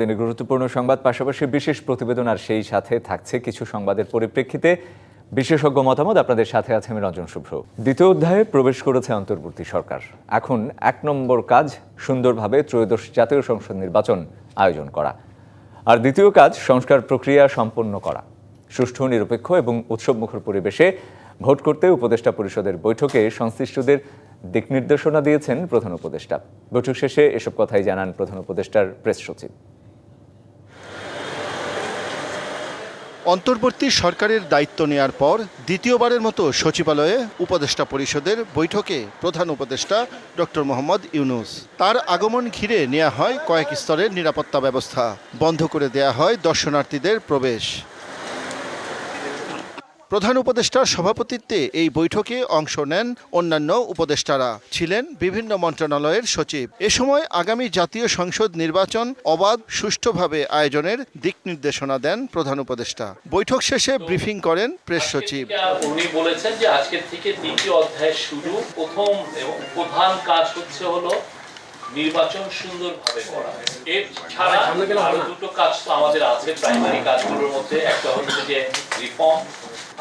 দিনের গুরুত্বপূর্ণ সংবাদ, পাশাপাশি বিশেষ প্রতিবেদন আর সেই সাথে থাকছে কিছু সংবাদের পরিপ্রেক্ষিতে। বিশেষজ্ঞ মতামত আপনাদের সাথে আছে আমি রঞ্জন শুভ্র। দ্বিতীয় অধ্যায়ে প্রবেশ করেছে অন্তর্বর্তী সরকার। এখন এক নম্বর কাজ, সুন্দরভাবে ত্রয়োদশ জাতীয় সংসদ নির্বাচন আয়োজন করা। আর দ্বিতীয় কাজ, সংস্কার প্রক্রিয়া সম্পন্ন করা। সুষ্ঠু, নিরপেক্ষ এবং উৎসবমুখর পরিবেশে ভোট করতে উপদেষ্টা পরিষদের বৈঠকে সংশ্লিষ্টদের দিক নির্দেশনা দিয়েছেন প্রধান উপদেষ্টা। বৈঠক শেষে এসব কথাই জানান প্রধান উপদেষ্টার প্রেস সচিব। অন্তর্বর্তী সরকারের দায়িত্ব নেয়ার পর দ্বিতীয়বারের মতো সচিবালয়ে উপদেষ্টা পরিষদের বৈঠকে প্রধান উপদেষ্টা ডক্টর মোহাম্মদ ইউনুস। তার আগমন ঘিরে নেওয়া হয় কয়েক স্তরের নিরাপত্তা ব্যবস্থা। বন্ধ করে দেয়া হয় দর্শনার্থীদের প্রবেশ। প্রধান উপদেষ্টার সভাপতিত্বে এই বৈঠকে অংশ নেন অন্যান্য উপদেষ্টারা। ছিলেন বিভিন্ন মন্ত্রণালয়ের সচিব। এ সময় আগামী জাতীয় সংসদ নির্বাচন অবাধ সুষ্ঠুভাবে আয়োজনের দিক নির্দেশনা দেন প্রধান উপদেষ্টা। বৈঠক শেষে ব্রিফিং করেন প্রেস সচিব। উনি বলেছেন যে আজকের থেকে দ্বিতীয় অধ্যায় শুরু। প্রথম এবং প্রধান কাজ হচ্ছে হলো নির্বাচন সুন্দরভাবে করা। এর ছাড়া আরও দুটো কাজ তো আমাদের আছে। প্রাইমারি কাজগুলোর মধ্যে। একটা হচ্ছে যে রিফর্ম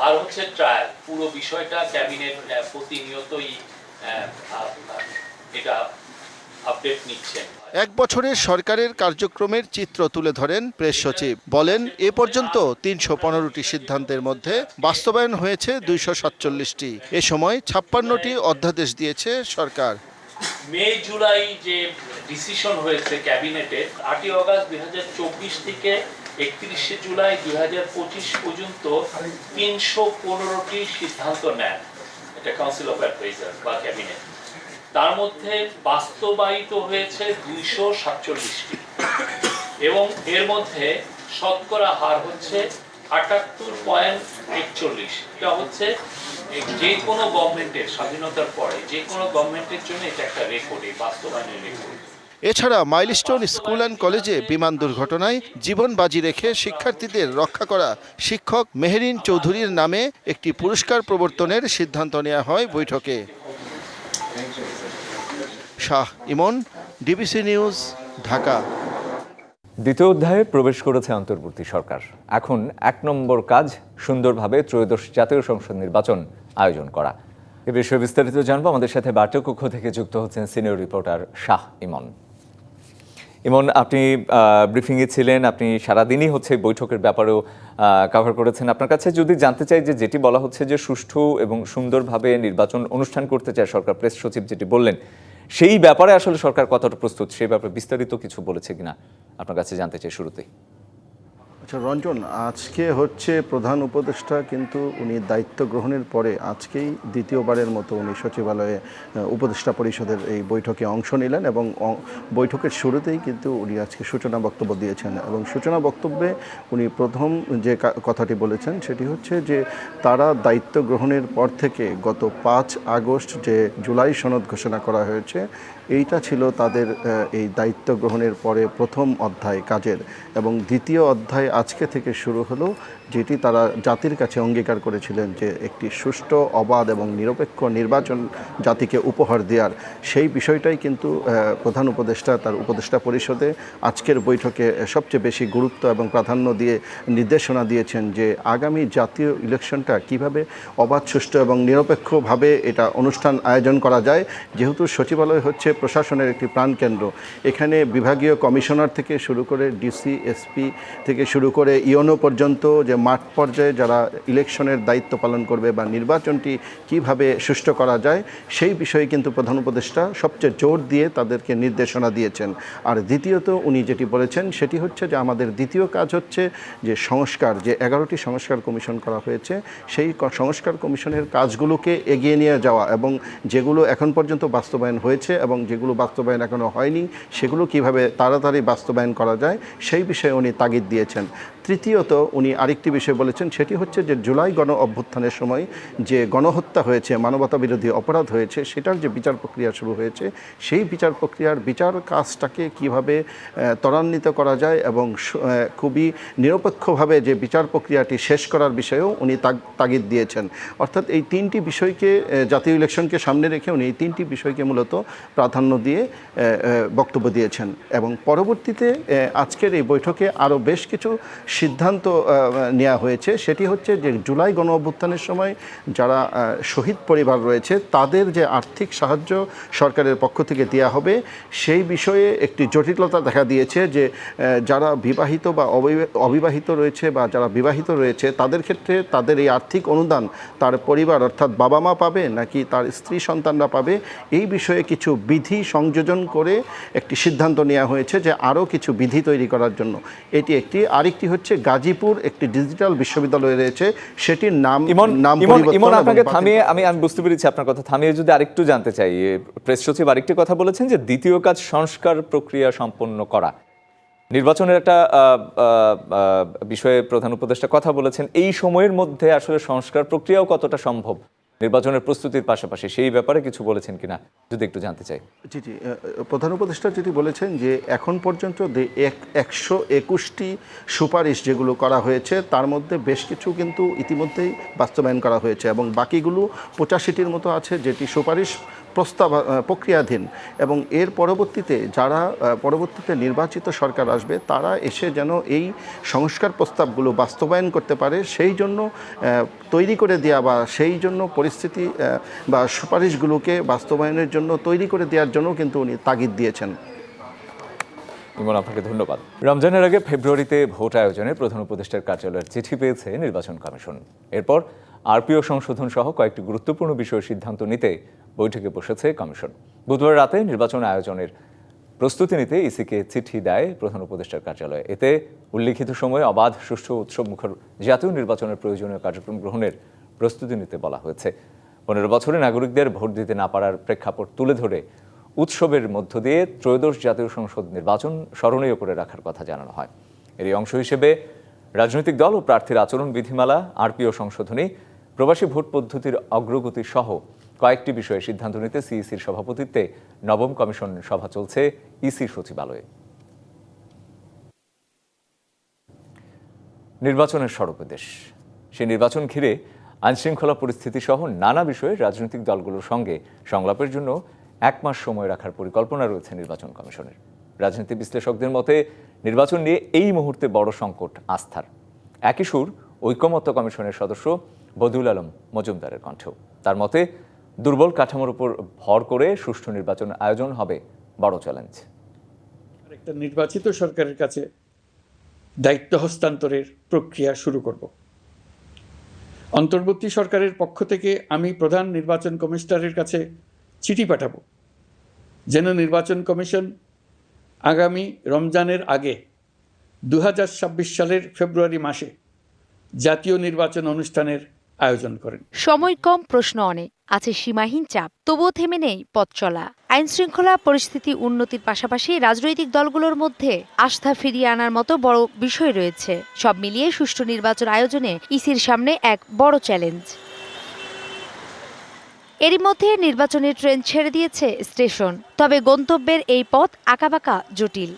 আর হচ্ছে ট্রায়াল পুরো বিষয়টা ক্যাবিনেট প্রতিনিয়তই এটা আপডেট নিচ্ছেন। এক বছরের সরকারের কার্যক্রমের চিত্র তুলে ধরেন প্রেস সচিব। বলেন এ পর্যন্ত তিনশো পনেরোটি সিদ্ধান্তের মধ্যে বাস্তবায়ন হয়েছে দুইশো সাতচল্লিশটি। এ সময় ছাপ্পান্নটি অধ্যাদেশ দিয়েছে সরকার। মে জুলাই যে ডিসিশন হয়েছে ক্যাবিনেটে আটই অগাস্ট দুই থেকে একত্রিশে জুলাই দুই হাজার পঁচিশ পর্যন্ত তিনশো পনেরোটি সিদ্ধান্ত নেন এটা কাউন্সিল অফ অ্যাডভাইজার বা ক্যাবিনেট তার মধ্যে বাস্তবায়িত হয়েছে দুইশো সাতচল্লিশটি। এবং এর মধ্যে শতকরা হার হচ্ছে আটাত্তর পয়েন্ট একচল্লিশ। এটা হচ্ছে যে কোনো গভর্নমেন্টের স্বাধীনতার পরে, যে কোনো গভর্নমেন্টের জন্য এটা একটা রেকর্ড এই বাস্তবায়নের রেকর্ড এছাড়া মাইলস্টোন স্কুল অ্যান্ড কলেজে বিমান দুর্ঘটনায় জীবন বাজি রেখে শিক্ষার্থীদের রক্ষা করা শিক্ষক মেহেরিন চৌধুরীর নামে একটি পুরস্কার প্রবর্তনের সিদ্ধান্ত নেওয়া হয় বৈঠকে। Shah Emon DBC news Dhaka. দ্বিতীয় অধ্যায়ে প্রবেশ করেছে অন্তর্বর্তী সরকার। এখন এক নম্বর কাজ, সুন্দরভাবে ত্রয়োদশ জাতীয় সংসদ নির্বাচন আয়োজন করা। এ বিষয়ে বিস্তারিত জানব। আমাদের সাথে বার্তা থেকে যুক্ত হচ্ছেন সিনিয়র রিপোর্টার শাহ ইমন। ইমন, আপনি ব্রিফিংয়ে ছিলেন, আপনি সারাদিনই হচ্ছে বৈঠকের ব্যাপারেও কভার করেছেন। আপনার কাছে যদি জানতে চাই যে যেটি বলা হচ্ছে যে সুষ্ঠু এবং সুন্দরভাবে নির্বাচন অনুষ্ঠান করতে চায় সরকার প্রেস সচিব যেটি বললেন, সেই ব্যাপারে আসলে সরকার কতটা প্রস্তুত? সেই ব্যাপারে বিস্তারিত কিছু বলেছে কিনা? আপনার কাছে জানতে চাই শুরুতেই। আচ্ছা রঞ্জন, আজকে হচ্ছে প্রধান উপদেষ্টা, কিন্তু উনি দায়িত্ব গ্রহণের পরে আজকেই দ্বিতীয়বারের মতো উনি সচিবালয়ে উপদেষ্টা পরিষদের এই বৈঠকে অংশ নিলেন এবং বৈঠকের শুরুতেই কিন্তু উনি আজকে সূচনা বক্তব্য দিয়েছেন এবং সূচনা বক্তব্যে উনি প্রথম যে কথাটি বলেছেন সেটি হচ্ছে যে তারা দায়িত্ব গ্রহণের পর থেকে গত পাঁচ আগস্ট যে জুলাই সনদ ঘোষণা করা হয়েছে এইটা ছিল তাদের এই দায়িত্ব গ্রহণের পরে প্রথম অধ্যায় কাজের এবং দ্বিতীয় অধ্যায় আজকে থেকে শুরু হলো, যেটি তারা জাতির কাছে অঙ্গীকার করেছিলেন যে একটি সুষ্ঠু, অবাধ এবং নিরপেক্ষ নির্বাচন জাতিকে উপহার দেওয়ার সেই বিষয়টাই কিন্তু প্রধান উপদেষ্টা, তার উপদেষ্টা পরিষদে আজকের বৈঠকে সবচেয়ে বেশি গুরুত্ব এবং প্রাধান্য দিয়ে নির্দেশনা দিয়েছেন যে আগামী জাতীয় ইলেকশনটা কীভাবে অবাধ, সুষ্ঠু এবং নিরপেক্ষভাবে এটা অনুষ্ঠান আয়োজন করা যায়। যেহেতু সচিবালয় হচ্ছে প্রশাসনের একটি প্রাণকেন্দ্র। এখানে বিভাগীয় কমিশনার থেকে শুরু করে ডিসি, এসপি থেকে শুরু করে ইওনো পর্যন্ত যে মাঠ পর্যায়ে যারা ইলেকশনের দায়িত্ব পালন করবে বা নির্বাচনটি কীভাবে সুষ্ঠু করা যায়, সেই বিষয়ে কিন্তু প্রধান উপদেষ্টা সবচেয়ে জোর দিয়ে তাদেরকে নির্দেশনা দিয়েছেন। আর দ্বিতীয়ত উনি যেটি বলেছেন, সেটি হচ্ছে যে আমাদের দ্বিতীয় কাজ হচ্ছে যে সংস্কার, যে এগারোটি সংস্কার কমিশন করা হয়েছে, সেই সংস্কার কমিশনের কাজগুলোকে এগিয়ে নিয়ে যাওয়া এবং যেগুলো এখন পর্যন্ত বাস্তবায়ন হয়েছে এবং যেগুলো বাস্তবায়ন এখনও হয়নি, সেগুলো কীভাবে তাড়াতাড়ি বাস্তবায়ন করা যায়, সেই বিষয়ে উনি তাগিদ দিয়েছেন। তৃতীয়ত উনি আরেকটি বিষয় বলেছেন, সেটি হচ্ছে যে জুলাই গণ অভ্যুত্থানের সময় যে গণহত্যা হয়েছে, মানবতা বিরোধী অপরাধ হয়েছে, সেটার যে বিচার প্রক্রিয়া শুরু হয়েছে, সেই বিচার প্রক্রিয়ার বিচার কাজটাকে কীভাবে ত্বরান্বিত করা যায় এবং খুবই নিরপেক্ষভাবে যে বিচার প্রক্রিয়াটি শেষ করার বিষয়েও উনি তাগ- তাগিদ দিয়েছেন। অর্থাৎ এই তিনটি বিষয়কে জাতীয় ইলেকশনকে সামনে রেখে উনি এই তিনটি বিষয়কে মূলত প্রাধান্য দিয়ে আহ, আহ, বক্তব্য দিয়েছেন। এবং পরবর্তীতে আজকের এই বৈঠকে আরও বেশ কিছু সিদ্ধান্ত নেওয়া হয়েছে। সেটি হচ্ছে যে জুলাই গণ অভ্যুত্থানের সময় যারা শহীদ পরিবার রয়েছে তাদের যে আর্থিক সাহায্য সরকারের পক্ষ থেকে দেওয়া হবে সেই বিষয়ে একটি জটিলতা দেখা দিয়েছে যে যারা বিবাহিত বা অবি- অবিবাহিত রয়েছে বা যারা বিবাহিত রয়েছে তাদের ক্ষেত্রে তাদের এই আর্থিক অনুদান তার পরিবার অর্থাৎ বাবা মা পাবে নাকি তার স্ত্রী সন্তানরা পাবে এই বিষয়ে কিছু বিধি সংযোজন করে একটি সিদ্ধান্ত নেওয়া হয়েছে যে আরও কিছু বিধি তৈরি করার জন্য। এটি একটি আরেকটি হচ্ছে গাজীপুর একটি ডিজিটাল বিশ্ববিদ্যালয় রয়েছে সেটির নাম নাম ইমন আপনাকে থামিয়ে আমি আমি বুঝতে পেরেছি আপনার কথা। থামিয়ে যদি আরেকটু জানতে চাই প্রেস সচিব আরেকটি কথা বলেছেন যে দ্বিতীয় কাজ সংস্কার প্রক্রিয়া সম্পন্ন করা। নির্বাচনের একটা বিষয়ে প্রধান উপদেষ্টা কথা বলেছেন। এই সময়ের মধ্যে আসলে সংস্কার প্রক্রিয়াও কতটা সম্ভব? নির্বাচনের প্রস্তুতির পাশাপাশি সেই ব্যাপারে কিছু বলেছেন কিনা যদি একটু জানতে চাই। জি জি। প্রধান উপদেষ্টা যেটি বলেছেন যে এখন পর্যন্ত একশো একুশটি সুপারিশ যেগুলো করা হয়েছে, তার মধ্যে বেশ কিছু কিন্তু ইতিমধ্যেই বাস্তবায়ন করা হয়েছে এবং বাকিগুলো পঁচাশিটির মতো আছে যেটি সুপারিশ প্রস্তাব প্রক্রিয়াধীন এবং এর পরবর্তীতে যারা পরবর্তীতে নির্বাচিত সরকার আসবে, তারা এসে যেন এই সংস্কার প্রস্তাবগুলো বাস্তবায়ন করতে পারে, সেই জন্য তৈরি করে দেওয়া বা সেই জন্য পরিস্থিতি বা সুপারিশগুলোকে বাস্তবায়নের জন্য তৈরি করে দেওয়ার জন্য কিন্তু উনি তাগিদ দিয়েছেন। ইমন আপনাকে ধন্যবাদ। রমজানের আগে ফেব্রুয়ারিতে ভোট আয়োজনে প্রধান উপদেষ্টার কার্যালয়ের চিঠি পেয়েছে নির্বাচন কমিশন। এরপর আরপিও সংশোধন সহ কয়েকটি গুরুত্বপূর্ণ বিষয়ের সিদ্ধান্ত নিতে বৈঠকে বসেছে কমিশন। বুধবার রাতে নির্বাচন আয়োজনের প্রস্তুতি নিতে ইসিকে চিঠি দেয় প্রধান উপদেষ্টার কার্যালয়। এতে উল্লিখিত সময়ে অবাধ, সুষ্ঠু উৎসব মুখর জাতীয় নির্বাচনের প্রয়োজনীয় কার্যক্রম গ্রহণের প্রস্তুতি নিতে বলা হয়েছে। পনেরো বছরে নাগরিকদের ভোট দিতে না পারার প্রেক্ষাপট তুলে ধরে উৎসবের মধ্য দিয়ে ত্রয়োদশ জাতীয় সংসদ নির্বাচন স্মরণীয় করে রাখার কথা জানানো হয়। এরই অংশ হিসেবে রাজনৈতিক দল ও প্রার্থীর আচরণ বিধিমালা, আরপিও সংশোধনী প্রবাসী ভোট পদ্ধতির অগ্রগতি সহ কয়েকটি বিষয়ে সিদ্ধান্ত নিতে সিইসির সভাপতিত্বে নবম কমিশন সভা চলছে ইসি সচিবালয়ে। নির্বাচনের সর্বদেশ সেই নির্বাচন ঘিরে আইনশৃঙ্খলা পরিস্থিতি সহ নানা বিষয়ে রাজনৈতিক দলগুলোর সঙ্গে সংলাপের জন্য এক মাস সময় রাখার পরিকল্পনা রয়েছে নির্বাচন কমিশনের। রাজনীতি বিশ্লেষকদের মতে, নির্বাচন নিয়ে এই মুহূর্তে বড় সংকট, আস্থার। একই সুর ঐকমত্য কমিশনের সদস্য বদিউল আলম মজুমদারের কণ্ঠেও তার মতে, দুর্বল কাঠামোর উপর ভর করে সুষ্ঠু নির্বাচন আয়োজন হবে বড় চ্যালেঞ্জ। একটা নির্বাচিত সরকারের কাছে দায়িত্ব হস্তান্তরের প্রক্রিয়া শুরু করব। অন্তর্বর্তী সরকারের পক্ষ থেকে আমি প্রধান নির্বাচন কমিশনারের কাছে চিঠি পাঠাবো। যেন নির্বাচন কমিশন আগামী রমজানের আগে দু হাজার ছাব্বিশ সালের ফেব্রুয়ারি মাসে জাতীয় নির্বাচন অনুষ্ঠানের আয়োজন করেন। সময় কম, প্রশ্ন অনেক। আছে সীমাহীন চাপ, তবুও থেমে নেই পথ চলা। আইন শৃঙ্খলা পরিস্থিতি উন্নতির পাশাপাশি রাজনৈতিক দলগুলোর মধ্যে আস্থা ফিরিয়ে আনার মতো বড় বিষয় রয়েছে। সব মিলিয়ে সুষ্ঠু নির্বাচন আয়োজনে ইসির সামনে এক বড় চ্যালেঞ্জ। এরই মধ্যে নির্বাচনের ট্রেন ছেড়ে দিয়েছে স্টেশন, তবে গন্তব্যের এই পথ আঁকাবাঁকা জটিল।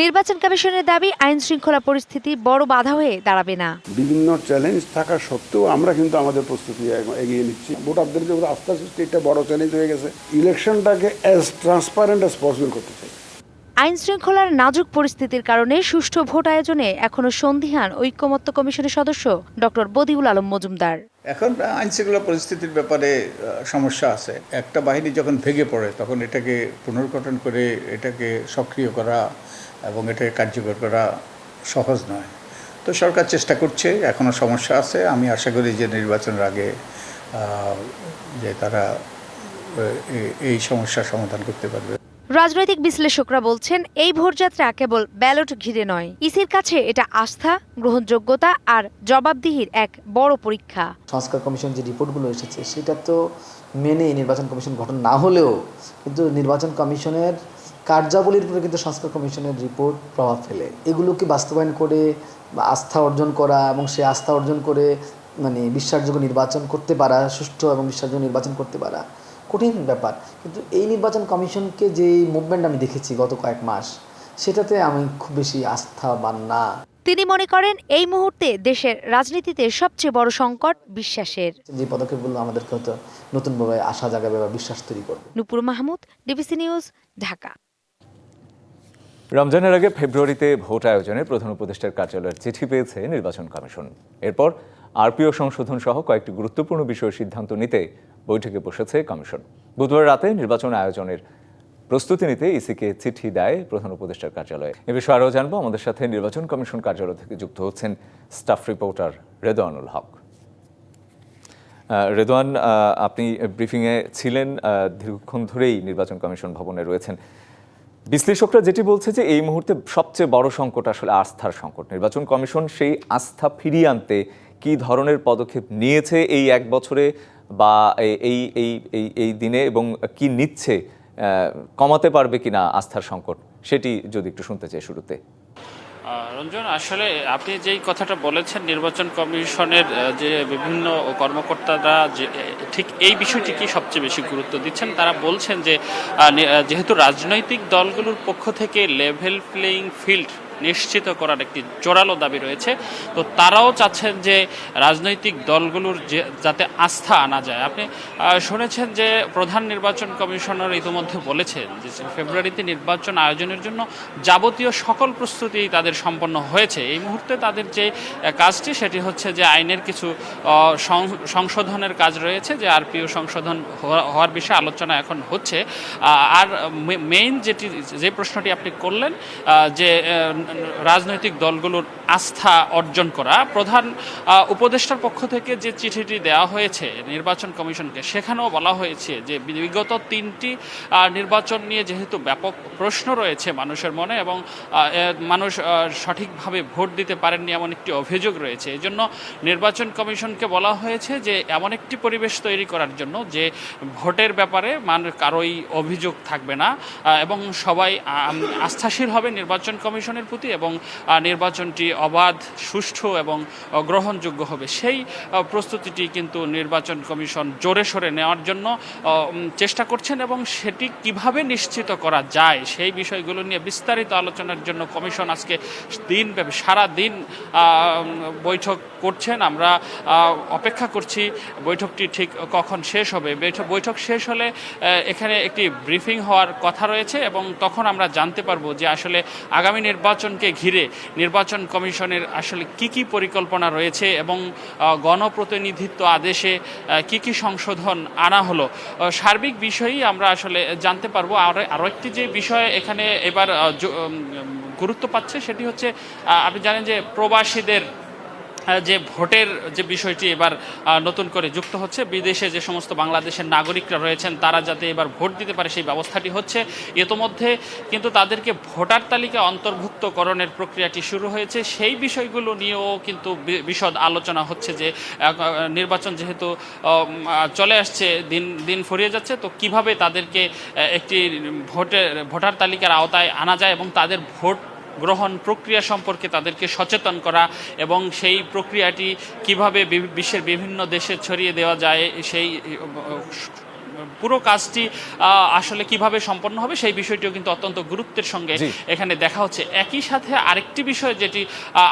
নির্বাচন কমিশনের দাবি, আইন শৃঙ্খলা পরিস্থিতি বড় বাধা হয়ে দাঁড়াবে না। বিভিন্ন চ্যালেঞ্জ থাকা সত্ত্বেও আমরা কিন্তু আমাদের প্রস্তুতি এগিয়ে নিচ্ছি। ভোটারদের যে আস্থা সৃষ্টি এটা বড় চ্যালেঞ্জ হয়ে গেছে। ইলেকশনটাকে অ্যাজ ট্রান্সপারেন্ট অ্যাজ পসিবল করতে চাই। আইন শৃঙ্খলার নাজুক পরিস্থিতির কারণে সুষ্ঠু ভোট আয়োজনে এখনও সন্দিহান ঐক্যমত্য কমিশনের সদস্য ডক্টর বদিউল আলম মজুমদার। এখন আইনশৃঙ্খলা পরিস্থিতির ব্যাপারে সমস্যা আছে। একটা বাহিনী যখন ভেঙে পড়ে, তখন এটাকে পুনর্গঠন করে এটাকে সক্রিয় করা এবং এটাকে কার্যকর করা সহজ নয়। তো সরকার চেষ্টা করছে এখনও সমস্যা আছে। আমি আশা করি যে নির্বাচনের আগে যে তারা এই সমস্যার সমাধান করতে পারবে। রাজনৈতিক বিশ্লেষকরা বলছেন, এই ভোটযাত্রা কেবল ব্যালট ঘিরে নয়। ইসির কাছে এটা আস্থা, গ্রহণযোগ্যতা আর জবাবদিহির এক বড় পরীক্ষা। সংস্কার কমিশন যে রিপোর্টগুলো এসেছে, সেটা তো মেনে নির্বাচন কমিশন গঠন না হলেও কিন্তু নির্বাচন কমিশনের কার্যাবলীর উপরে কিন্তু সংস্কার কমিশনের রিপোর্ট প্রভাব ফেলে। এগুলোকে বাস্তবায়ন করে আস্থা অর্জন করা এবং সেই আস্থা অর্জন করে মানে বিশ্বাসযোগ্য নির্বাচন করতে পারা, সুষ্ঠু এবং বিশ্বাসযোগ্য নির্বাচন করতে পারা কঠিন ব্যাপার। কিন্তু এই নির্বাচন কমিশনকে যে মুভমেন্ট আমি দেখেছি গত কয়েক মাস সেটাতে আমি খুব বেশি আস্থা আস্থাবান না। তিনি মনে করেন এই মুহূর্তে দেশের রাজনীতিতে সবচেয়ে বড় সংকট বিশ্বাসের। যে পদক্ষেপগুলো আমাদেরকে হয়তো নতুনভাবে আশা জাগাবে বা বিশ্বাস তৈরি করবে। Nupur Mahmud DBC news Dhaka. রমজানের আগে ফেব্রুয়ারিতে ভোট আয়োজনে প্রধান উপদেষ্টার কার্যালয়ের চিঠি পেয়েছে নির্বাচন কমিশন। এরপর আরপিও সংশোধন সহ কয়েকটি গুরুত্বপূর্ণ বিষয়ে সিদ্ধান্ত নিতে বৈঠকে বসেছে কমিশন। বুধবার রাতে নির্বাচন আয়োজনের প্রস্তুতি নিতে ইসিকে চিঠি দেয় প্রধান উপদেষ্টার কার্যালয়ে। এ বিষয়ে আরও জানব। আমাদের সাথে নির্বাচন কমিশন কার্যালয় থেকে যুক্ত হচ্ছেন স্টাফ রিপোর্টার রেদওয়ানুল হক। রেদওয়ান আপনি ব্রিফিংয়ে ছিলেন দীর্ঘক্ষণ ধরেই নির্বাচন কমিশন ভবনে রয়েছেন। বিশ্লেষকরা যেটি বলছে যে এই মুহূর্তে সবচেয়ে বড় সংকট আসলে আস্থার সংকট। নির্বাচন কমিশন সেই আস্থা ফিরিয়ে আনতে কি ধরনের পদক্ষেপ নিয়েছে এই এক বছরে? বা এই এই এই এই দিনে এবং কি নিচ্ছে কমাতে পারবে কিনা আস্থার সংকট, সেটি যদি একটু শুনতে চাই শুরুতে। রঞ্জন, আসলে আপনি যেই কথাটা বলেছেন, নির্বাচন কমিশনের যে বিভিন্ন কর্মকর্তারা যে ঠিক এই বিষয়টিকে সবচেয়ে বেশি গুরুত্ব দিচ্ছেন, তারা বলছেন যে যেহেতু রাজনৈতিক দলগুলোর পক্ষ থেকে লেভেল প্লেইং ফিল্ড নিশ্চিত করার একটি জোরালো দাবি রয়েছে। তো তারাও চাচ্ছেন যে রাজনৈতিক দলগুলোর যে, যাতে আস্থা আনা যায়। আপনি শুনেছেন যে প্রধান নির্বাচন কমিশনার ইতিমধ্যে বলেছেন যে ফেব্রুয়ারিতে নির্বাচন আয়োজনের জন্য যাবতীয় সকল প্রস্তুতি তাদের সম্পন্ন হয়েছে। এই মুহূর্তে তাদের যে কাজটি সেটি হচ্ছে যে আইনের কিছু সংশোধনের কাজ রয়েছে যে আরপিও সংশোধন হওয়া- হওয়ার বিষয়ে আলোচনা এখন হচ্ছে। আর মেইন যেটি, যে প্রশ্নটি আপনি করলেন যে রাজনৈতিক দলগুলোর আস্থা অর্জন করা। প্রধান উপদেষ্টার পক্ষ থেকে যে চিঠিটি দেওয়া হয়েছে নির্বাচন কমিশনকে, সেখানেও বলা হয়েছে যে বিগত তিনটি নির্বাচন নিয়ে যেহেতু ব্যাপক প্রশ্ন রয়েছে মানুষের মনে এবং মানুষ সঠিকভাবে ভোট দিতে পারেননি এমন একটি অভিযোগ রয়েছে। এই জন্য নির্বাচন কমিশনকে বলা হয়েছে যে এমন একটি পরিবেশ তৈরি করার জন্য যে ভোটের ব্যাপারে মান কারোই অভিযোগ থাকবে না এবং সবাই আস্থাশীল হবে নির্বাচন কমিশনের প্রতি এবং নির্বাচনটি অবাধ, সুষ্ঠু এবং গ্রহণযোগ্য হবে। সেই প্রস্তুতিটি কিন্তু নির্বাচন কমিশন জোরে সরে নেওয়ার জন্য চেষ্টা করছেন এবং সেটি কীভাবে নিশ্চিত করা যায় সেই বিষয়গুলো নিয়ে বিস্তারিত আলোচনার জন্য কমিশন আজকে দিন সারা দিন বৈঠক করছেন। আমরা অপেক্ষা করছি বৈঠকটি ঠিক কখন শেষ হবে। বৈঠক শেষ হলে এখানে একটি ব্রিফিং হওয়ার কথা রয়েছে এবং তখন আমরা জানতে পারব যে আসলে আগামী নির্বাচনকে ঘিরে নির্বাচন কমিশনের আসলে কি কি পরিকল্পনা রয়েছে এবং গণপ্রতিনিধিত্ব আদেশে কি কি সংশোধন আনা হলো সার্বিক বিষয়ই আমরা আসলে জানতে পারব। আর আরও একটি যে বিষয় এখানে এবার গুরুত্ব পাচ্ছে সেটি হচ্ছে আপনি জানেন যে প্রবাসীদের যে ভোটের যে বিষয়টি এবার নতুন করে যুক্ত হচ্ছে, বিদেশে যে সমস্ত বাংলাদেশের নাগরিকরা রয়েছেন, তারা যাতে এবার ভোট দিতে পারে সেই ব্যবস্থাটি হচ্ছে। ইতোমধ্যে কিন্তু তাদেরকে ভোটার তালিকা অন্তর্ভুক্তকরণের প্রক্রিয়াটি শুরু হয়েছে। সেই বিষয়গুলো নিয়েও কিন্তু বিশদ আলোচনা হচ্ছে যে নির্বাচন যেহেতু চলে আসছে, দিন দিন ফুরিয়ে যাচ্ছে, তো কীভাবে তাদেরকে একটি ভোটের, ভোটার তালিকার আওতায় আনা যায় এবং তাদের ভোট গ্রহণ প্রক্রিয়া সম্পর্কে তাদেরকে সচেতন করা এবং সেই প্রক্রিয়াটি কীভাবে বিশ্বের বিভিন্ন দেশে ছড়িয়ে দেওয়া যায়, সেই পুরো কাজটি আসলে কীভাবে সম্পন্ন হবে সেই বিষয়টিও কিন্তু অত্যন্ত গুরুত্বের সঙ্গে এখানে দেখা হচ্ছে। একই সাথে আরেকটি বিষয় যেটি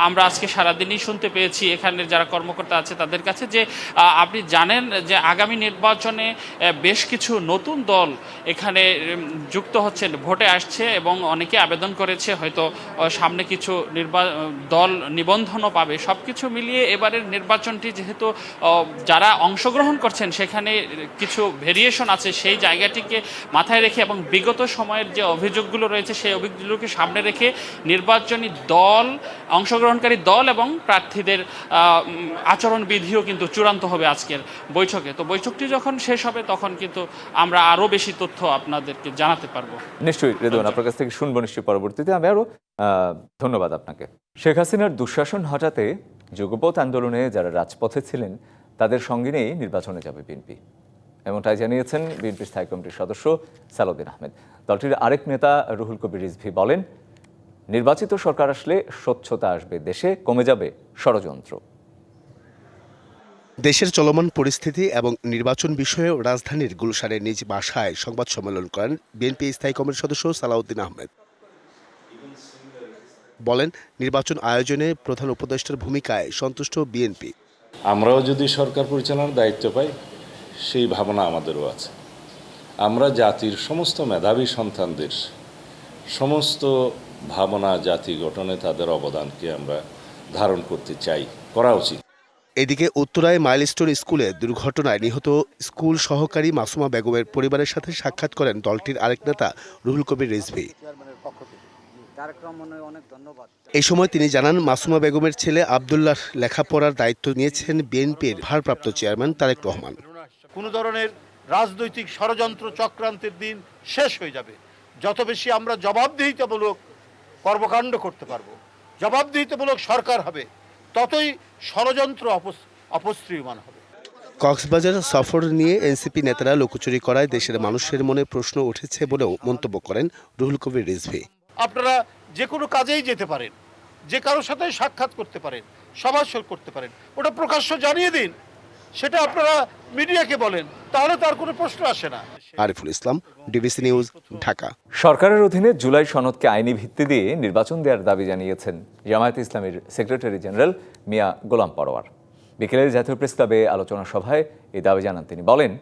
আমরা আজকে সারাদিনই শুনতে পেয়েছি এখানের যারা কর্মকর্তা আছে তাদের কাছে যে আপনি জানেন যে আগামী নির্বাচনে বেশ কিছু নতুন দল এখানে যুক্ত হচ্ছেন ভোটে আসছে এবং অনেকে আবেদন করেছে হয়তো সামনে কিছু নির্বা দল নিবন্ধনও পাবে। সব কিছু মিলিয়ে এবারের নির্বাচনটি যেহেতু যারা অংশগ্রহণ করছেন সেখানে কিছু ভেরিয়েশন আছে সেই জায়গাটিকে মাথায় রেখে এবং বিগত সময়ের যে অভিযোগগুলো রয়েছে সেই অভিযোগগুলোকে সামনে রেখে নির্বাচনী দল অংশগ্রহণকারী দল এবং প্রার্থীদের আচরণবিধিও কিন্তু চূড়ান্ত হবে আজকের বৈঠকে। তো বৈঠকটি যখন শেষ হবে তখন কিন্তু আমরা আরও বেশি তথ্য আপনাদেরকে জানাতে পারব। নিশ্চয়ই রেদওয়ান আপনার কাছ থেকে শুনব নিশ্চয়ই পরবর্তীতে। আমি আরও আহ, ধন্যবাদ আপনাকে। শেখ হাসিনার দুঃশাসন হটাতে যুগপথ আন্দোলনে যারা রাজপথে ছিলেন তাদের সঙ্গে নিয়েই নির্বাচনে যাবে বিএনপি। এমনটাই জানিয়েছেন বিএনপি স্থায়ী কমিটির সদস্য সালাউদ্দিন আহমেদ। দলটির আরেক নেতা রুহুল কবির রিজভি বলেন নির্বাচিত সরকার আসলে স্বচ্ছতা আসবে দেশে কমে যাবে ষড়যন্ত্র। দেশের চলমান পরিস্থিতি এবং নির্বাচন বিষয়ে রাজধানীর গুলশানের নিজ বাসায় সংবাদ সম্মেলন করেন বিএনপি স্থায়ী কমিটির সদস্য সালাউদ্দিন আহমেদ। বলেন নির্বাচন আয়োজনে প্রধান উপদেষ্টার ভূমিকায় সন্তুষ্ট বিএনপি। আমরাও যদি সরকার পরিচালনার দায়িত্ব পাই সেই ভাবনা আমাদেরও আছে। আমরা জাতির সমস্ত মেধাবী সন্তানদের সমস্ত ভাবনা জাতি গঠনে তাদের অবদানকে আমরা ধারণ করতে চাই, করা উচিত। এদিকে উত্তরায় মাইলস্টোন স্কুলে দুর্ঘটনায় নিহত স্কুল সহকারী মাসুমা বেগমের পরিবারের সাথে সাক্ষাৎ করেন দলটির আরেক নেতা রুহুল কবির রিজভি। এই সময় তিনি জানান, মাসুমা বেগমের ছেলে আবদুল্লাহ লেখাপড়ার দায়িত্ব নিয়েছেন বিএনপির ভারপ্রাপ্ত চেয়ারম্যান তারেক রহমান। কোনো ধরনের রাজনৈতিক ষড়যন্ত্র চক্রান্তের দিন শেষ হয়ে যাবে। যত বেশি আমরা জবাবদিহিতামূলক কর্মকাণ্ড করতে পারব জবাবদিহিতামূলক সরকার হবে ততই ষড়যন্ত্র অপস- অপস্ত্রিয়মান হবে। কক্সবাজার সফর নিয়ে এনসিপি নেতারা লুকোচুরি করায় দেশের মানুষের মনে প্রশ্ন উঠেছে বলেও মন্তব্য করেন রুহুল কবির রিজভি। আপনারা যে কোনো কাজেই যেতে পারেন যে কারোর সাথে সাক্ষাৎ করতে পারেন সভা করতে পারেন ওটা প্রকাশ্য জানিয়ে দিন। সেটা আপনারা মিডিয়াকে বলেন তাহলে তার কোনো প্রশ্ন আসে না। Ariful Islam DBC news Dhaka. সরকারের অধীনে জুলাই সনদকে আইনি ভিত্তি দিয়ে নির্বাচন দেওয়ার দাবি জানিয়েছেন জামায়াত ইসলামের সেক্রেটারি জেনারেল মিয়া গোলাম পরোয়ার। বিকেলে জাতীয় প্রেস ক্লাবে আলোচনা সভায় এই দাবি জানান তিনি। বলেন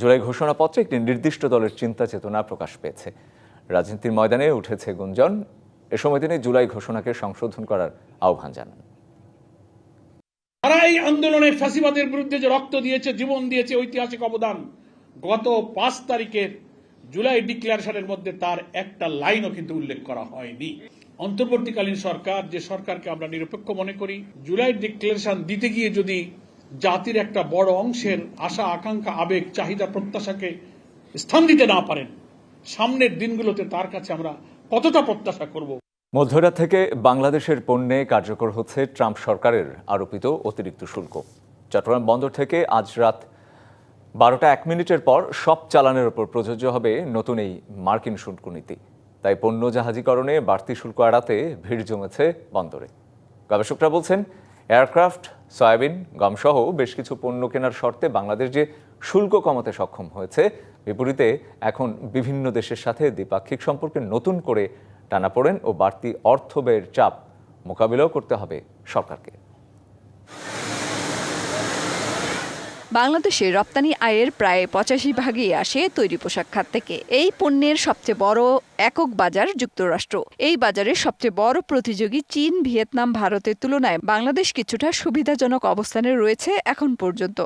জুলাই ঘোষণাপত্রে একটি নির্দিষ্ট দলের চিন্তা চেতনা প্রকাশ পেয়েছে। রাজনীতির ময়দানে উঠেছে গুঞ্জন। এ সময় তিনি জুলাই ঘোষণাকে সংশোধন করার আহ্বান জানান। তারা এই আন্দোলনে ফ্যাসিবাদের বিরুদ্ধে যে রক্ত দিয়েছে, জীবন দিয়েছে, ঐতিহাসিক অবদান, গত পাঁচ তারিখের জুলাই ডিক্লারেশনের মধ্যে তার একটা লাইনও কিন্তু উল্লেখ করা হয়নি। অন্তর্বর্তীকালীন সরকার, যে সরকারকে আমরা নিরপেক্ষ মনে করি, জুলাই ডিক্লারেশন দিতে গিয়ে যদি জাতির একটা বড় অংশের আশা, আকাঙ্ক্ষা, আবেগ, চাহিদা, প্রত্যাশাকে স্থান দিতে না পারেন, সামনের দিনগুলোতে তার কাছে আমরা কতটা প্রত্যাশা করব? মধ্যরাত থেকে বাংলাদেশের পণ্যে কার্যকর হচ্ছে ট্রাম্প সরকারের আরোপিত অতিরিক্ত শুল্ক। চট্টগ্রাম বন্দর থেকে আজ রাত বারোটা এক মিনিটের পর সব চালানের ওপর প্রযোজ্য হবে নতুন এই মার্কিন শুল্ক নীতি। তাই পণ্য জাহাজীকরণে বাড়তি শুল্ক এড়াতে ভিড় জমেছে বন্দরে। গবেষকরা বলছেন, এয়ারক্রাফট, সয়াবিন, গমসহ বেশ কিছু পণ্য কেনার শর্তে বাংলাদেশ যে শুল্ক কমাতে সক্ষম হয়েছে, বিপরীতে এখন বিভিন্ন দেশের সাথে দ্বিপাক্ষিক সম্পর্কে নতুন করে টানাপোড়েন ও বাড়তি অর্থ ব্যয়ের চাপ মোকাবিলাও করতে হবে সরকারকে। বাংলাদেশে রপ্তানি আয়ের প্রায় পঁচাশি ভাগই আসে তৈরি পোশাক খাত থেকে। এই পণ্যের সবচেয়ে বড় একক বাজার যুক্তরাষ্ট্র। এই বাজারের সবচেয়ে বড় প্রতিযোগী চীন, ভিয়েতনাম, ভারতের তুলনায় বাংলাদেশ কিছুটা সুবিধাজনক অবস্থানে রয়েছে এখন পর্যন্ত।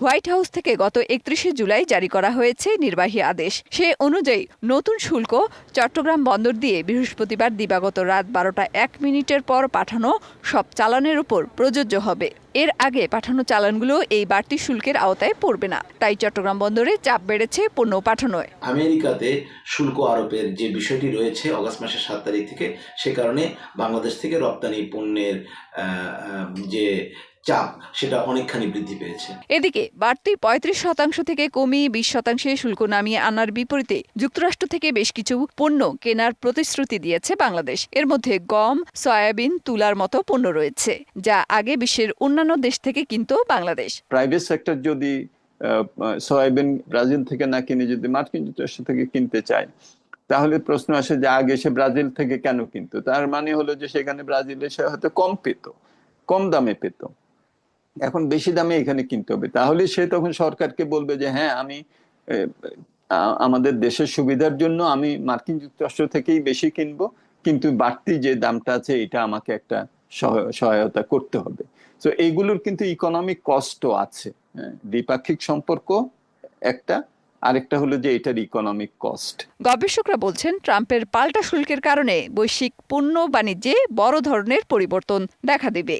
হোয়াইট হাউস থেকে গত একত্রিশে জুলাই জারি করা হয়েছে নির্বাহী আদেশ। সে অনুযায়ী নতুন শুল্ক চট্টগ্রাম বন্দর দিয়ে বৃহস্পতিবার দিবাগত রাত বারোটা এক মিনিটের পর পাঠানো সব চালানের উপর প্রযোজ্য হবে। এর আগে পাঠানো চালানগুলো এই বাড়তি শুল্কের আওতায় পড়বে না। তাই চট্টগ্রাম বন্দরে চাপ বেড়েছে পণ্য পাঠানোয়। আমেরিকাতে শুল্ক আরোপের যে বিষয়টি রয়েছে অগাস্ট মাসের সাত তারিখ থেকে, সে কারণে বাংলাদেশ থেকে রপ্তানি পণ্যের যে চাপ সেটা অনেকখানি বৃদ্ধি পেয়েছে। এদিকে বাড়তি পঁয়ত্রিশ শতাংশ থেকে কমিয়ে বিশ শতাংশে শুল্ক নামিয়ে আনার বিপরীতে যুক্তরাষ্ট্র থেকে বেশ কিছু পণ্য কেনার প্রতিশ্রুতি দিয়েছে বাংলাদেশ। এর মধ্যে গম সয়াবিন তুলার মতো পণ্য রয়েছে যা আগে বিশ্বের অন্যান্য দেশ থেকে কিনত বাংলাদেশ। প্রাইভেট সেক্টর যদি সয়াবিন ব্রাজিল থেকে না কিনে যদি মার্কিন যুক্তরাষ্ট্র থেকে কিনতে চায় তাহলে প্রশ্ন আসে যে আগে সে ব্রাজিল থেকে কেন কিনতো? তার মানে হলো যে সেখানে ব্রাজিলে সে হয়তো কম পেত কম দামে পেত। এখন বেশি দামে এখানে কিনতে হবে। তাহলে সে তখন সরকারকে বলবে যে হ্যাঁ আমি আমাদের দেশের সুবিধার জন্য আমি মার্কিন যুক্তরাষ্ট্র থেকেই বেশি কিনবো কিন্তু বাড়তি যে দামটা আছে এটা আমাকে একটা সহায়তা করতে হবে। তো এইগুলোর কিন্তু ইকোনমিক কস্টও আছে। হ্যাঁ, দ্বিপাক্ষিক সম্পর্ক একটা আরেকটা হলো যে এটার ইকোনমিক কস্ট গবেষকরা বলছেন ট্রাম্পের পাল্টা শুল্কের কারণে বৈশ্বিক পণ্য বাণিজ্যে বড় ধরনের পরিবর্তন দেখা দেবে।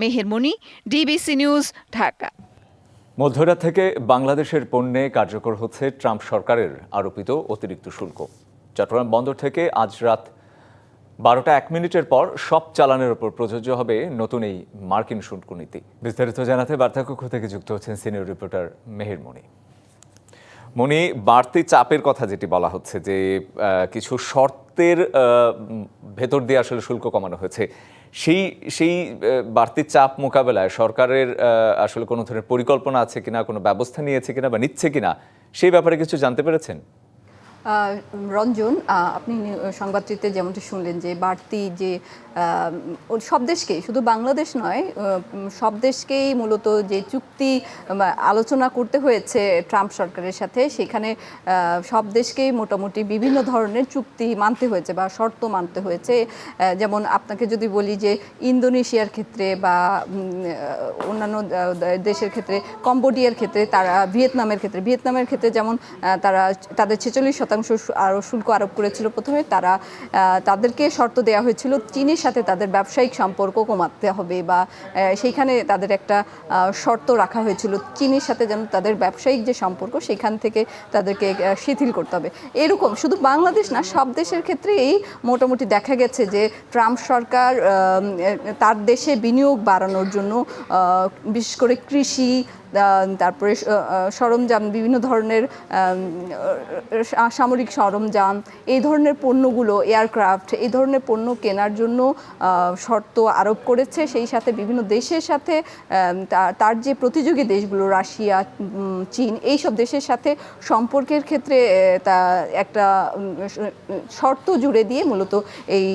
Mehermoni DBC news Dhaka. মধ্যরাত থেকে বাংলাদেশের পণ্যে কার্যকর হচ্ছে ট্রাম্প সরকারের আরোপিত অতিরিক্ত শুল্ক। চট্টগ্রাম বন্দর থেকে আজ রাত বারোটা এক মিনিটের পর সব চালানের উপর প্রযোজ্য হবে নতুন এই মার্কিন শুল্ক নীতি। বিস্তারিত জানাতে বার্তাকক্ষ থেকে যুক্ত হচ্ছেন সিনিয়র রিপোর্টার মেহের মনি মনি বাড়তি চাপের কথা যেটি বলা হচ্ছে যে কিছু শর্তের ভেতর দিয়ে আসলে শুল্ক কমানো হয়েছে। সেই সেই বাড়তি চাপ মোকাবেলায় সরকারের আসলে কোনো ধরনের পরিকল্পনা আছে কিনা, কোনো ব্যবস্থা নিয়েছে কিনা বা নিচ্ছে কিনা, সেই ব্যাপারে কিছু জানতে পেরেছেন? রঞ্জন আপনি সংবাদটিতে যেমনটি শুনলেন যে বাড়তি যে সব দেশকেই শুধু বাংলাদেশ নয় সব দেশকেই মূলত যে চুক্তি আলোচনা করতে হয়েছে ট্রাম্প সরকারের সাথে, সেখানে সব দেশকেই মোটামুটি বিভিন্ন ধরনের চুক্তি মানতে হয়েছে বা শর্ত মানতে হয়েছে। যেমন আপনাকে যদি বলি যে ইন্দোনেশিয়ার ক্ষেত্রে বা অন্যান্য দেশের ক্ষেত্রে, কম্বোডিয়ার ক্ষেত্রে, তারা ভিয়েতনামের ক্ষেত্রে ভিয়েতনামের ক্ষেত্রে যেমন তারা, তাদের ছেচল্লিশ শতাংশ শু- আরও শুল্ক আরোপ করেছিল। প্রথমে তারা তাদেরকে শর্ত দেওয়া হয়েছিল চীনের সাথে তাদের ব্যবসায়িক সম্পর্ক কমাতে হবে বা সেইখানে তাদের একটা শর্ত রাখা হয়েছিল চীনের সাথে যেন তাদের ব্যবসায়িক যে সম্পর্ক সেখান থেকে তাদেরকে শিথিল করতে হবে। এরকম শুধু বাংলাদেশ না, সব দেশের ক্ষেত্রেই মোটামুটি দেখা গেছে যে ট্রাম্প সরকার তার দেশে বিনিয়োগ বাড়ানোর জন্য বিশেষ করে কৃষি তারপরে সরঞ্জাম, বিভিন্ন ধরনের সামরিক সরঞ্জাম, এই ধরনের পণ্যগুলো, এয়ারক্রাফট, এই ধরনের পণ্য কেনার জন্য শর্ত আরোপ করেছে। সেই সাথে বিভিন্ন দেশের সাথে তার যে প্রতিযোগী দেশগুলো, রাশিয়া চীন এই সব দেশের সাথে সম্পর্কের ক্ষেত্রে তা একটা শর্ত জুড়ে দিয়ে মূলত এই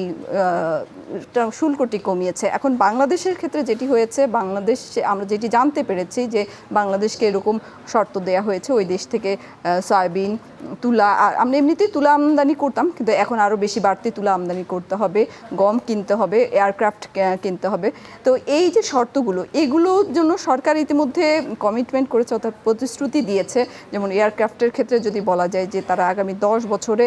শুল্কটি কমিয়েছে। এখন বাংলাদেশের ক্ষেত্রে যেটি হয়েছে, বাংলাদেশ, আমরা যেটি জানতে পেরেছি যে বাংলাদেশকে এরকম শর্ত দেওয়া হয়েছে। ওই দেশ থেকে সয়াবিন, তুলা, আর আমরা এমনিতেই তুলা আমদানি করতাম, কিন্তু এখন আরও বেশি বাড়তি তুলা আমদানি করতে হবে, গম কিনতে হবে এয়ারক্রাফট কিনতে হবে। তো এই যে শর্তগুলো, এগুলোর জন্য সরকার ইতিমধ্যে কমিটমেন্ট করেছে, অর্থাৎ প্রতিশ্রুতি দিয়েছে। যেমন এয়ারক্রাফটের ক্ষেত্রে যদি বলা যায় যে তারা আগামী দশ বছরে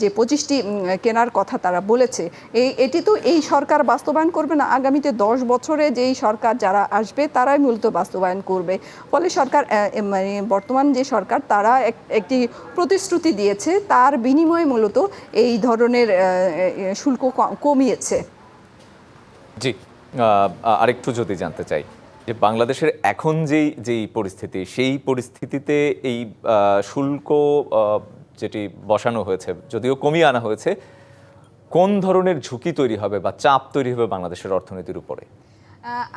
যে পঁচিশটি কেনার কথা তারা বলেছে এই এটি তো এই সরকার বাস্তবায়ন করবে না। আগামীতে দশ বছরে যেই সরকার যারা আসবে, তারাই মূলত বাস্তবায়ন করবে। ফলে সরকার মানে বর্তমান যে সরকার, তারা এক- একটি প্রতিশ্রুতি দিয়েছে, তার বিনিময়ে মূলত এই ধরনের শুল্ক কমিয়েছে। জি আরেকটু যদি জানতে চাই, যে বাংলাদেশের এখন যেই যেই পরিস্থিতি, সেই পরিস্থিতিতে এই শুল্ক যেটি বসানো হয়েছে, যদিও কমিয়ে আনা হয়েছে, কোন ধরনের ঝুঁকি তৈরি হবে বা চাপ তৈরি হবে বাংলাদেশের অর্থনীতির উপরে?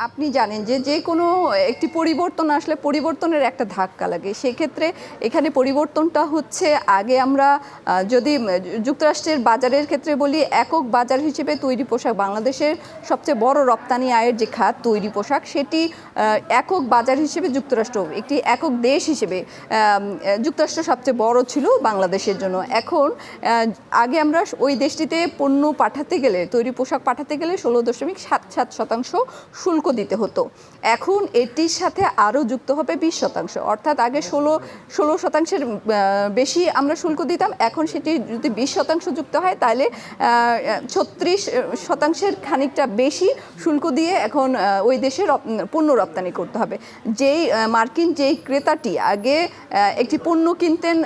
আপনি জানেন যে যে কোনো একটি পরিবর্তন আসলে পরিবর্তনের একটা ধাক্কা লাগে। সেক্ষেত্রে এখানে পরিবর্তনটা হচ্ছে আগে আমরা যদি যুক্তরাষ্ট্রের বাজারের ক্ষেত্রে বলি, একক বাজার হিসেবে তৈরি পোশাক, বাংলাদেশের সবচেয়ে বড় রপ্তানি আয়ের যে খাত তৈরি পোশাক, সেটি একক বাজার হিসেবে যুক্তরাষ্ট্র, একটি একক দেশ হিসেবে যুক্তরাষ্ট্র সবচেয়ে বড় ছিল বাংলাদেশের জন্য। এখন আগে আমরা ওই দেশটিতে পণ্য পাঠাতে গেলে, তৈরি পোশাক পাঠাতে গেলে ষোলো দশমিক সাত সাত শতাংশ শুল্ক দিতে হতো। এখন এটির সাথে আরও যুক্ত হবে বিশ শতাংশ। অর্থাৎ আগে ষোলো ষোলো শতাংশের বেশি আমরা শুল্ক দিতাম। এখন সেটি যদি বিশ শতাংশ যুক্ত হয়, তাহলে ছত্রিশ শতাংশের খানিকটা বেশি শুল্ক দিয়ে এখন ওই দেশে রপ- পণ্য রপ্তানি করতে হবে। যেই মার্কিন যেই ক্রেতাটি আগে একটি পণ্য কিনতেন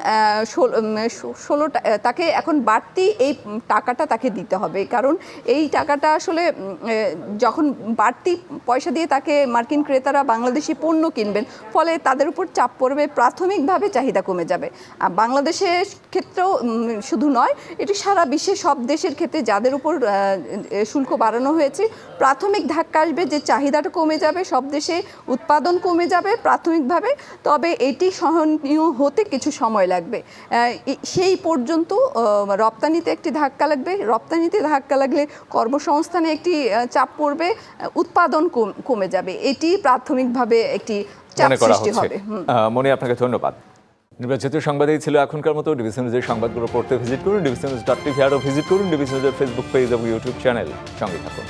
ষোল- তাকে এখন বাড়তি এই টাকাটা তাকে দিতে হবে। কারণ এই টাকাটা আসলে যখন বাড়তি পয়সা দিয়ে তাকে মার্কিন ক্রেতারা বাংলাদেশি পণ্য কিনবেন ফলে তাদের উপর চাপ পড়বে প্রাথমিকভাবে চাহিদা কমে যাবে। আর বাংলাদেশের ক্ষেত্রেও শুধু নয় এটি সারা বিশ্বের সব দেশের ক্ষেত্রে যাদের উপর শুল্ক বাড়ানো হয়েছে প্রাথমিক ধাক্কা আসবে যে চাহিদাটা কমে যাবে সব দেশে উৎপাদন কমে যাবে প্রাথমিকভাবে তবে এটি সহনীয় হতে কিছু সময় লাগবে। সেই পর্যন্ত রপ্তানিতে একটি ধাক্কা লাগবে। রপ্তানিতে ধাক্কা লাগলে কর্মসংস্থানে একটি চাপ পড়বে। আহ, উৎপাদন কমে যাবে। এটি প্রাথমিকভাবে একটি চাপ মনে করা সৃষ্টি হবে। মনে আপনাকে ধন্যবাদ। নির্বাচিত সংবাদ এই ছিল এখনকার মতো ডিভিশন নিউজের সংবাদগুলো পড়তে ভিজিট করুন। ডিভিশন নিউজ ডট টিভি আরও ভিজিট করুন। ডিভিশন নিউজের ফেসবুক পেজ এবং ইউটিউব চ্যানেল সঙ্গে থাকুন।